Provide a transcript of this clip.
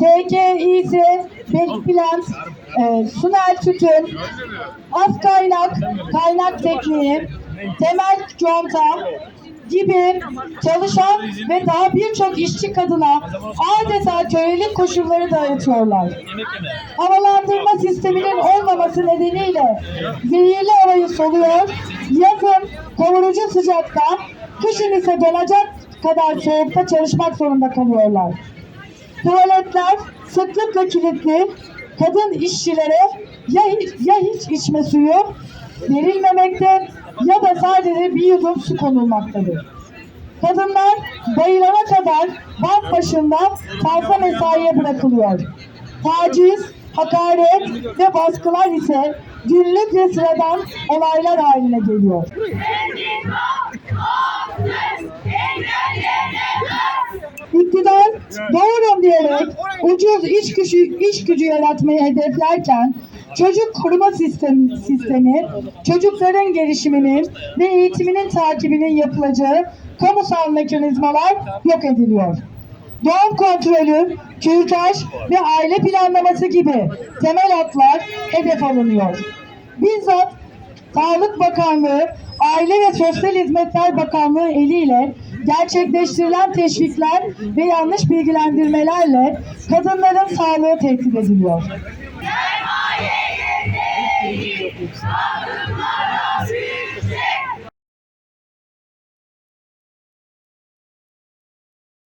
TKİS, Bekplant, e, Sunel Tütün, Az Kaynak, Kaynak Tekniği, Temel Conta, gibi çalışan ve daha birçok işçi kadına adeta kölelik koşulları dayatıyorlar. Havalandırma sisteminin olmaması nedeniyle zehirli havayı soluyor, yazın kavurucu sıcakta, kışın ise donacak kadar soğukta çalışmak zorunda kalıyorlar. Tuvaletler sıklıkla kilitli, kadın işçilere ya hiç, ya hiç içme suyu verilmemekte ya da sadece bir yudum su konulmaktadır. Kadınlar bayılana kadar bank başında fazla mesaiye bırakılıyor. Taciz, hakaret ve baskılar ise günlük ve sıradan olaylar haline geliyor. Doğurum diyerek ucuz iş gücü, iş gücü yaratmayı hedeflerken çocuk koruma sistemi, sistemi çocukların gelişiminin ve eğitiminin takibinin yapılacağı kamusal mekanizmalar yok ediliyor. Doğum kontrolü, kürtaj ve aile planlaması gibi temel haklar hedef alınıyor. Bizzat Sağlık Bakanlığı, Aile ve Sosyal Hizmetler Bakanlığı eliyle gerçekleştirilen teşvikler ve yanlış bilgilendirmelerle kadınların sağlığı tehdit ediliyor. Sermaye yedi,